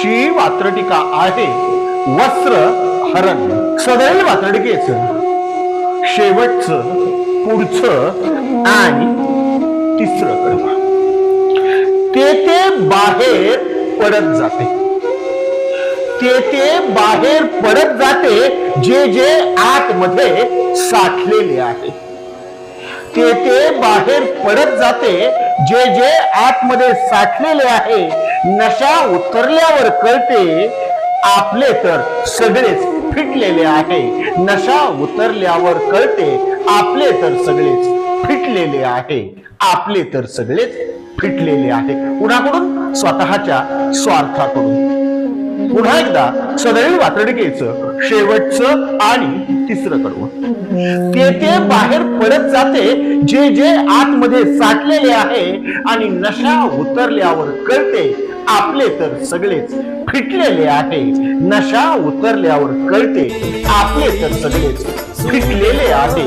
आजची वात्रटिका आहे. वस्त्र हरण सदैव वात्रटिकेच. शेवटचं पुढचं आणि तिसरं कडवं ते ते बाहेर पडत जाते. ते ते बाहेर पडत जाते जे जे आतमध्ये साठलेले आहे. ते ते बाहेर पडत जाते जे जे आतमध्ये साठलेले आहे नशा उतरल्यावर कळते आपले तर सगळेच फिटलेले आहे. नशा उतरल्यावर कळते आपले तर सगळेच फिटलेले आहे. आपले तर सगळेच फिटलेले आहे. कुणाकडून? स्वतःच्या स्वार्थाकडून. पुन्हा एकदा सदैव वातडिकेचं शेवटचं आणि तिसरं कडवं ते ते बाहेर पडत जाते जे जे आतमध्ये साठलेले आहे आणि नशा उतरल्यावर कळते आपले तर सगळेच फिटलेले आटे नशा उतरल्यावर कळते आपले तर सगळेच फिटलेले आटे